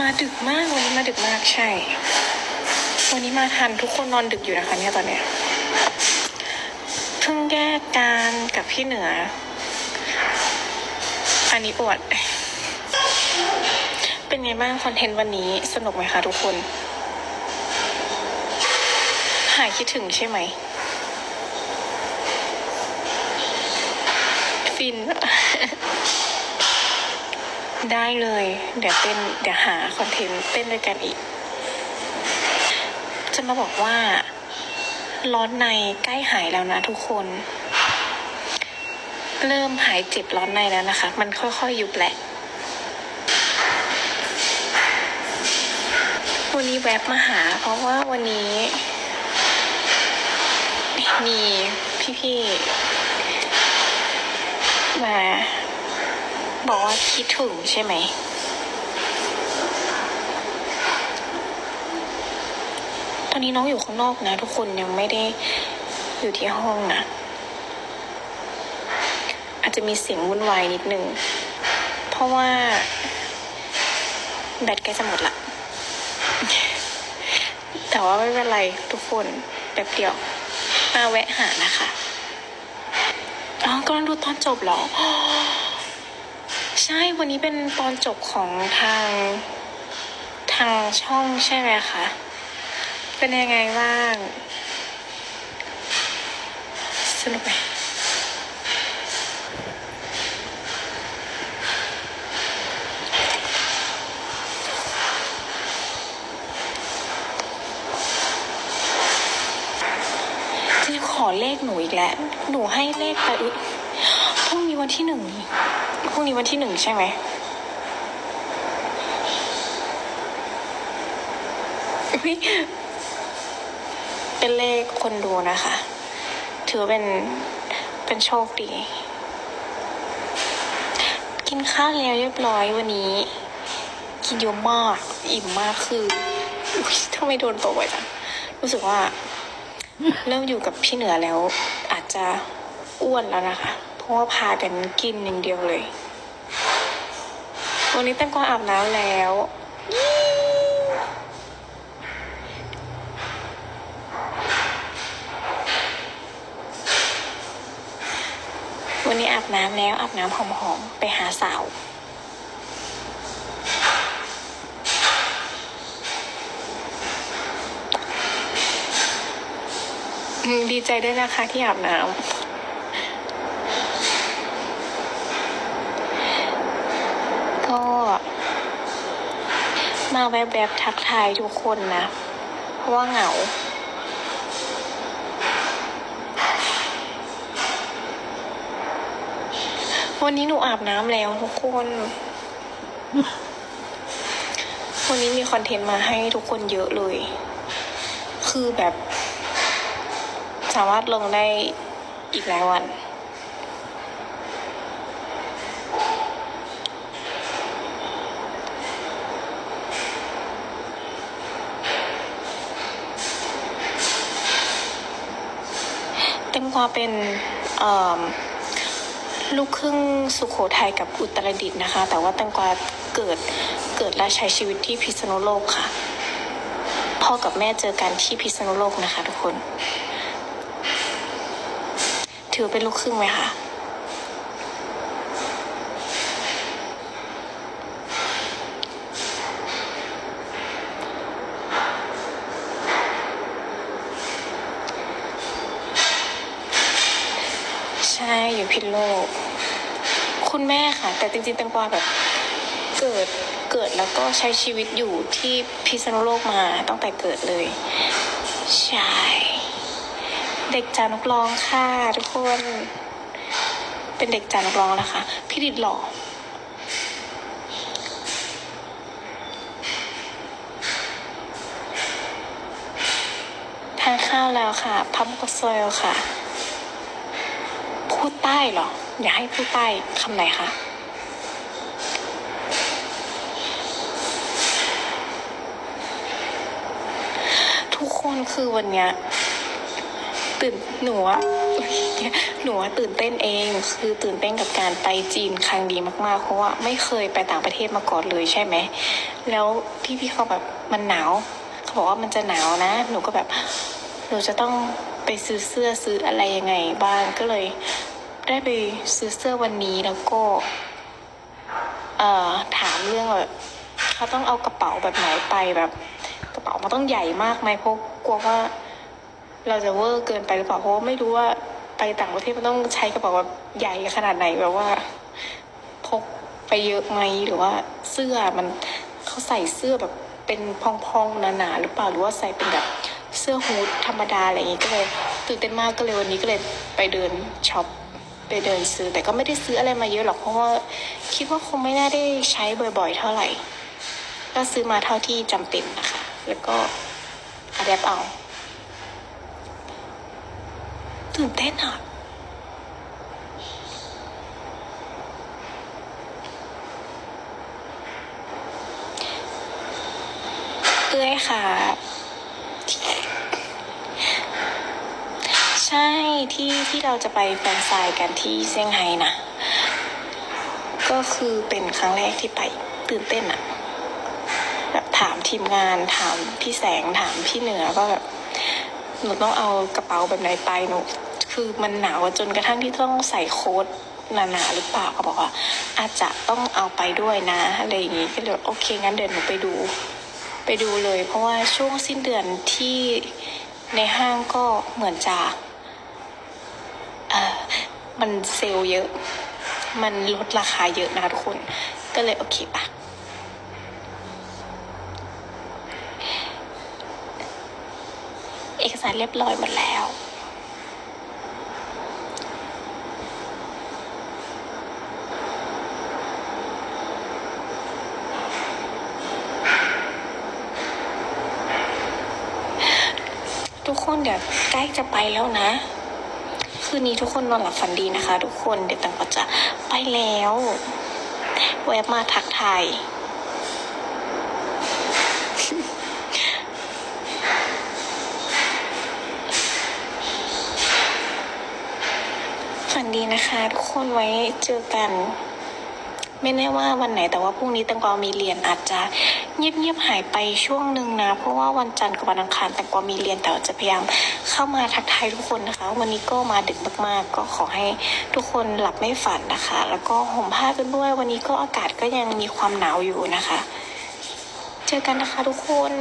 มาดึกมากวันนี้มาดึกมากใช่ วันนี้มาทันทุกคนนอนดึกอยู่นะคะเนี่ยตอนเนี้ยเพิ่งแยกกันกับพี่เหนือ อันนี้อวด เป็นไงบ้างคอนเทนต์วันนี้สนุกไหมคะทุกคน หายคิดถึงใช่ไหม ฟิน ได้เลย เดี๋ยวเต้นเดี๋ยวหาคอนเทนต์เต้นด้วยกันอีก จะมาบอกว่าร้อนในใกล้หายแล้วนะทุกคน เริ่มหายเจ็บร้อนในแล้วนะคะ มันค่อยๆยุบแหละ วันนี้แวบมาหา เพราะว่าวันนี้ มีพี่ๆมา บอกว่าคิดถึงใช่ไหม ตอนนี้น้องอยู่ข้างนอกนะ ทุกคนยังไม่ได้อยู่ที่ห้องนะ อาจจะมีเสียงวุ่นวายนิดนึง เพราะว่า แบตใกล้จะหมดละ แต่ว่าไม่เป็นไรทุกคนแป๊บเดียว มาแวะหานะคะ อ๋อกำลังดูตอนจบเหรอ ใช่วันนี้เป็นตอนจบของทางทางช่องใช่ไหมคะ เป็นยังไงบ้าง สนุกไหมจะขอเลขหนูอีกแล้ว หนูให้เลขไปอุ๊ย พรุ่งนี้วันที่หนึ่งพรุ่งนี้วันที่หนึ่งใช่ไหมเป็นเลขคนดูนะคะ ถือเป็น เป็นโชคดี กินข้าวแล้วเรียบร้อยวันนี้ กินเยอะมาก อิ่มมากคืออุ๊ยทำไมโดนตกไว้จังรู้สึกว่า เริ่มอยู่กับพี่เหนือแล้ว อาจจะอ้วนแล้วนะคะ ราะว่าพากันกินอย่างเดียวเลย วันนี้แตงกวาอาบน้ำแล้ว วันนี้อาบน้ำแล้วอาบน้ำหอมๆไปหาสาวดีใจด้วยนะคะที่อาบน้ำ ก็ มาแวบๆทักทายทุกคนนะ เพราะว่าเหงา วันนี้หนูอาบน้ำแล้วทุกคน วันนี้มีคอนเทนต์มาให้ทุกคนเยอะเลย คือแบบ สามารถลงได้อีกหลายวัน ต็มความเป็นลูกครึ่งสุโขทัยกับอุตรดิตถ์นะคะ แต่ว่าแตงกวาเกิดเกิดและใช้ชีวิตที่พิษณุโลกค่ะ พ่อกับแม่เจอกันที่พิษณุโลกนะคะ ทุกคน ถือเป็นลูกครึ่งไหมคะ พิษณุโลก คุณแม่ค่ะ แต่จริงๆแตงกวาแบบเกิดเกิดแล้วก็ใช้ชีวิตอยู่ที่พิษณุโลกมาตั้งแต่เกิดเลย ใช่ เด็กจานุกร้องค่ะทุกคน เป็นเด็กจานุกร้องนะคะ พี่ดิดหล่อทานข้าวแล้วค่ะ พับกโซยค่ะ พูดใต้เหรอ อยากให้พูดใต้คำไหนคะทุกคนคือวันเนี้ยตื่นหนูอะหนูอะตื่นเต้นเอง คือตื่นเต้นกับการไปจีนครั้งดีมากๆ เพราะว่าไม่เคยไปต่างประเทศมาก่อนเลยใช่ไหม แล้วพี่พี่เขาแบบมันหนาว เขาบอกว่ามันจะหนาวนะ หนูก็แบบ หนูจะต้องไปซื้อเสื้อซื้ออะไรยังไงบ้างก็เลย ได้ไปซื้อเสื้อวันนี้แล้วก็เอ่อถามเรื่องแบบเขาต้องเอากระเป๋าแบบไหนไปแบบกระเป๋ามันต้องใหญ่มากไหมเพราะกลัวว่าเราจะเวอร์เกินไปหรือเปล่าเพราะไม่รู้ว่าไปต่างประเทศมันต้องใช้กระเป๋าแบบใหญ่ขนาดไหนแบบว่าพกไปเยอะไหมหรือว่าเสื้อมันเขาใส่เสื้อแบบเป็นพองๆหนาๆหรือเปล่าหรือว่าใส่เป็นแบบเสื้อฮูดธรรมดาอะไรอย่างงี้ก็เลยตื่นเต้นมากก็เลยวันนี้ก็เลยไปเดินช็อป ไปเดินซื้อ แต่ก็ไม่ได้ซื้ออะไรมาเยอะหรอกเพราะว่าคิดว่าคงไม่น่าได้ใช้บ่อยๆ เท่าไหร่ ก็ซื้อมาเท่าที่จำเป็นนะคะ แล้วก็อัดแอปเอา ตื่นเต้นอะเอ้ยค่ะ ใช่ที่ที่เราจะไปแฟนไซน์กันที่เซี่ยงไฮ้นะ ก็คือเป็นครั้งแรกที่ไปตื่นเต้นอะแบบถามทีมงานถามพี่แสงถามพี่เหนือว่าแบบหนูต้องเอากระเป๋าแบบไหนไปหนูคือมันหนาวจนกระทั่งที่ต้องใส่โค้ทหนาๆหรือเปล่าเขาบอกว่า อาจจะต้องเอาไปด้วยนะอะไรอย่างงี้ก็เลยโอเคงั้นเดี๋ยวหนูไปดู ไปดูเลย เพราะว่าช่วงสิ้นเดือนที่ในห้างก็เหมือนจะ มันเซลล์เยอะ มันลดราคาเยอะนะคะทุกคน ก็เลยโอเคปะเอกสารเรียบร้อยหมดแล้วทุกคนเดี๋ยวใกล้จะไปแล้วนะ คืนนี้ทุกคนนอนหลับฝันดีนะคะ ทุกคนเดี๋ยวตังก็จะไปแล้วแวะมาทักทายฝันดีนะคะทุกคนไว้เจอกัน ไม่แน่ว่าวันไหนแต่ว่าพรุ่งนี้แตงกวามีเรียนอาจจะเงียบๆหายไปช่วงหนึ่งนะ เพราะว่าวันจันทร์กับวันอังคารแตงกวามีเรียนแต่จะพยายาม เข้ามาทักทายทุกคนนะคะ วันนี้ก็มาดึกมากๆ ก็ขอให้ทุกคนหลับไม่ฝันนะคะ แล้วก็ห่มผ้ากันด้วย วันนี้ก็อากาศก็ยังมีความหนาวอยู่นะคะ เจอกันนะคะทุกคน